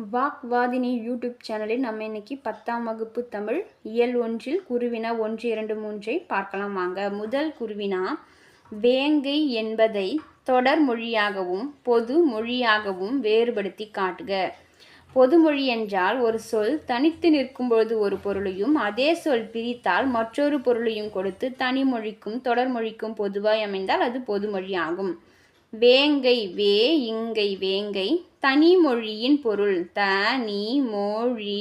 வாக்வாதினி YouTube சேனலில் நம்ம இன்னைக்கு பத்தாம் வகுப்பு தமிழ் இயல் ஒன்றில் குருவினா ஒன்று இரண்டு மூன்றை பார்க்கலாம் வாங்க. முதல் குருவினா வேங்கை என்பதை தொடர் மொழியாகவும் பொது மொழியாகவும் வேறுபடுத்தி காட்டுக. பொதுமொழி என்றால் ஒரு சொல் தனித்து நிற்கும் பொழுது ஒரு பொருளையும் அதே சொல் பிரித்தால் மற்றொரு பொருளையும் கொடுத்து தனி மொழிக்கும் தொடர் மொழிக்கும் பொதுவாய் அமைந்தால் அது பொதுமொழி ஆகும் வேங்கை வே இங்கை வேங்கை தனிமொழியின் பொருள் த நீ மொழி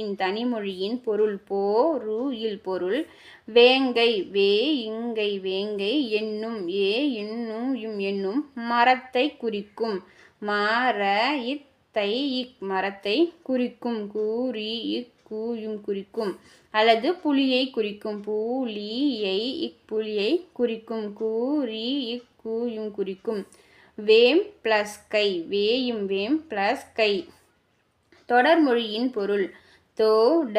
இன் தனிமொழியின் பொருள் போ ரு இல் பொருள் வேங்கை வே இங்கை வேங்கை என்னும் ஏ என்னும் இம் என்னும் மரத்தை குறிக்கும். மர இத்தை இக் மரத்தை குறிக்கும். கூறி இக் கூயும் குறிக்கும். அல்லது புலியை குறிக்கும். பூலியை இப்புலியை குறிக்கும். கூறி இக்கூயும் குறிக்கும். வேம் பிளஸ் கை. வேயும் வேம் பிளஸ் கை. தொடர்மொழியின் பொருள். தோட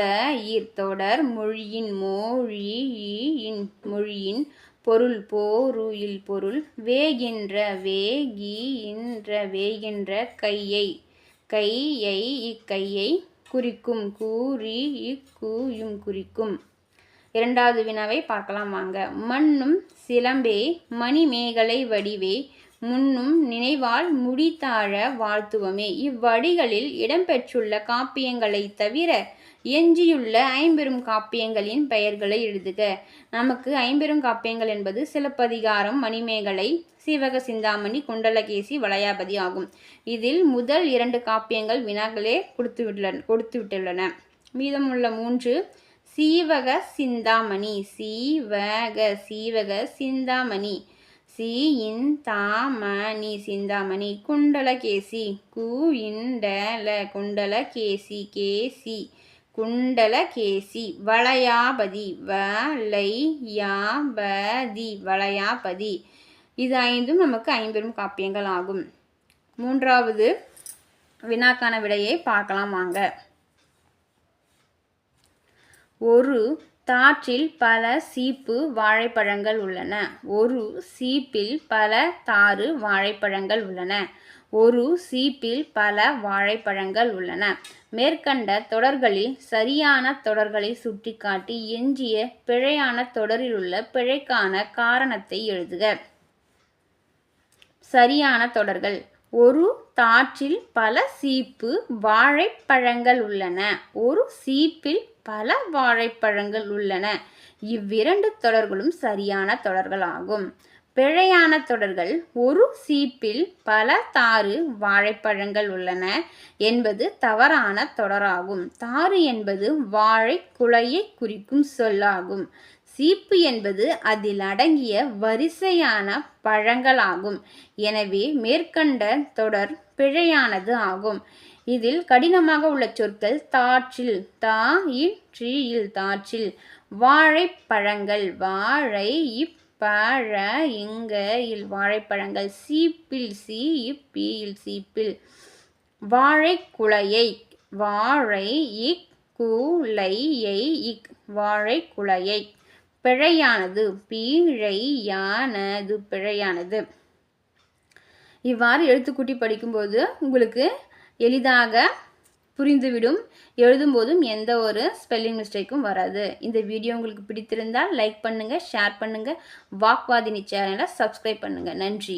இர் தொடர் மொழியின் மொழியின் மொழியின் பொருள். போரு இல் பொருள். வேகின்ற வேகின்ற வேகின்ற கையை. கையை இக்கையை குறிக்கும் கூறி இக்கூயும் குறிக்கும். இரண்டாவது வினாவை பார்க்கலாம் வாங்க. மண்ணும் சிலம்பே மணிமேகலை வடிவே முன்னும் நினைவால் முடித்தாழ வாழ்த்துவமே. இவ்வடிகளில் இடம்பெற்றுள்ள காப்பியங்களை தவிர எஞ்சியுள்ள ஐம்பெரும் காப்பியங்களின் பெயர்களை எழுதுக. நமக்கு ஐம்பெரும் காப்பியங்கள் என்பது சிலப்பதிகாரம் மணிமேகலை சீவக சிந்தாமணி குண்டலகேசி வளையாபதி ஆகும். இதில் முதல் இரண்டு காப்பியங்கள் வினாக்களே கொடுத்துவிட்டுள்ள கொடுத்துவிட்டுள்ளன. மீதமுள்ள மூன்று சீவக சிந்தாமணி சீவக சீவக சிந்தாமணி. சி இன் தாமணி சிந்தாமணி குண்டலகேசி கு இண்டல குண்டலகேசி கேசி குண்டலகேசி வளையாபதி வளையாபதி வளையாபதி. இது ஐந்தும் நமக்கு ஐம்பெரும் காப்பியங்கள் ஆகும். மூன்றாவது வினாக்கான விடையை பார்க்கலாம் வாங்க. ஒரு தாற்றில் பல சீப்பு வாழைப்பழங்கள் உள்ளன. ஒரு சீப்பில் பல தாறு வாழைப்பழங்கள் உள்ளன. ஒரு சீப்பில் பல வாழைப்பழங்கள் உள்ளன. மேற்கண்ட தொடர்களில் சரியான தொடர்களை சுட்டிக்காட்டி எஞ்சிய பிழையான தொடரில் உள்ள பிழைக்கான காரணத்தை எழுதுக. சரியான தொடர்கள். ஒரு தாற்றில் பல சீப்பு வாழைப்பழங்கள் உள்ளன. ஒரு சீப்பில் பல வாழைப்பழங்கள் உள்ளன. இவ்விரண்டு தொடர்களும் சரியான தொடர்களாகும். பிழையான தொடர்கள். ஒரு சீப்பில் பல தாறு வாழைப்பழங்கள் உள்ளன என்பது தவறான தொடராகும். தாறு என்பது வாழை குலையை குறிக்கும் சொல்லாகும். சீப்பு என்பது அதில் அடங்கிய வரிசையான பழங்களாகும். எனவே மேற்கண்ட தொடர் பிழையானது ஆகும். இதில் கடினமாக உள்ள சொற்கள் தாற்றில் தா இல் தாற்றில் வாழைப்பழங்கள் வாழை இப் இப்பழ இங்க இல் வாழைப்பழங்கள் சீப்பில் சி இப்பியில் சீப்பில். வாழைக்குலையை வாழை இக் குலையை இக் வாழைக்குலையை பிழையானது பீழையானது பிழையானது. இவ்வாறு எழுத்துக்கூட்டி படிக்கும்போது உங்களுக்கு எளிதாக புரிந்துவிடும். எழுதும்போதும் எந்த ஒரு ஸ்பெல்லிங் மிஸ்டேக்கும் வராது. இந்த வீடியோ உங்களுக்கு பிடித்திருந்தால் லைக் பண்ணுங்கள் ஷேர் பண்ணுங்கள் வாக்வாதினி சேனலை சப்ஸ்கிரைப் பண்ணுங்கள் நன்றி.